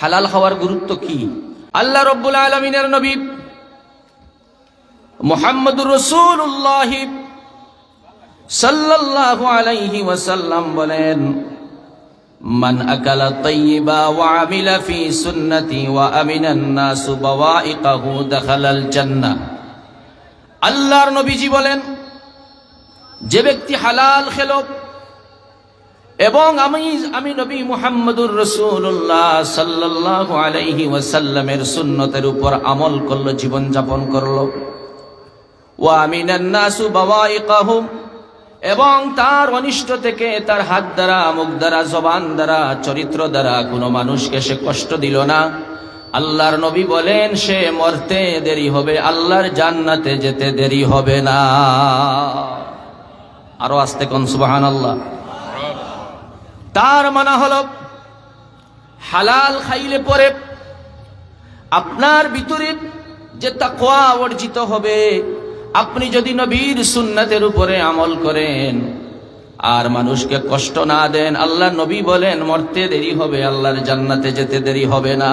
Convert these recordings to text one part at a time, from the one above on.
হালাল খাওয়ার গুরুত্ব কি? আল্লাহ রব্বুল আলমিনের নবী মোহাম্মদুর রসুল্লাহ সাল্লাল্লাহু আলাইহি ওয়াসাল্লাম বলেন, মান আকালা তাইয়িবা ওয়া আমিলা সুন্নতি ওয়া আমিনান নাসু বাওয়াইকাহু দাখালাল জান্নাহ। আল্লাহর নবীজি বলেন, যে ব্যক্তি হালাল খেল এবং আমি আমি নবী মুহাম্মদুর রসুল্লাহ সাল্লাল্লাহু আলাইহি ওয়াসাল্লামের সুন্নতের উপর আমল করল জীবন যাপন করল নাসু বাওয়াইকাহুম, এবং তার অনিষ্ট থেকে তার হাত দ্বারা, মুখ দ্বারা, জবান দ্বারা, চরিত্র দ্বারা কোনো মানুষকে সে কষ্ট দিল না। আল্লাহর নবী বলেন, সে মরতে দেরি হবে, আল্লাহর জান্নাতে যেতে দেরি হবে না। আরও আসতে কোন সুবাহান আল্লাহ তার মানা হল, হালাল খাইলে পরে আপনার ভিতরে যে তাকওয়া অর্জিত হবে, আপনি যদি নবীর সুন্নাতের উপরে আমল করেন, আর মানুষকে কষ্ট না দেন, আল্লাহ নবী বলেন, মরতে দেরি হবে, আল্লাহর জান্নাতে যেতে দেরি হবে না।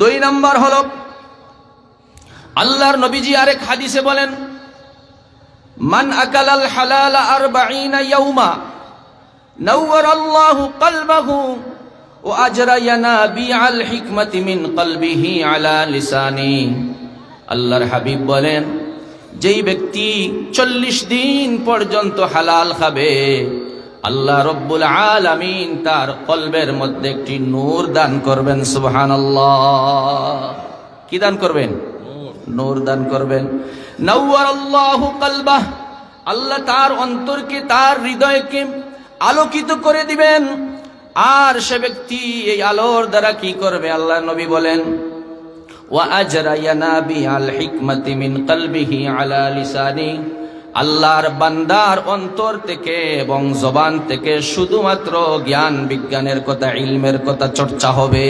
দুই নাম্বার হল, আল্লাহর নবীজি আরেক হাদিসে বলেন, মান আকালাল হালাল আরবাঈনা ইয়াউমা। نور الله قلبه وأجرى ينابيع الحكمة من قلبه على لسانه আল্লাহর হাবিব বলেন যেই ব্যক্তি চল্লিশ দিন পর্যন্ত হালাল খাবে আল্লাহ রব্বুল আলামিন তার কলবের মধ্যে একটি নূর দান করবেন সুবহান কি দান করবেন নূর দান করবেন নওয়ার আল্লাহ কালবাহ আল্লাহ তার অন্তরকে তার হৃদয়কে আলোকিত করে দিবেন। আর সে ব্যক্তি এই আলোর দ্বারা কি করবে? আল্লাহ নবী বলেন আল্লাহর বান্দার অন্তর থেকে এবং জবান থেকে শুধুমাত্র জ্ঞান বিজ্ঞানের কথা, ইলমের কথা চর্চা হবে।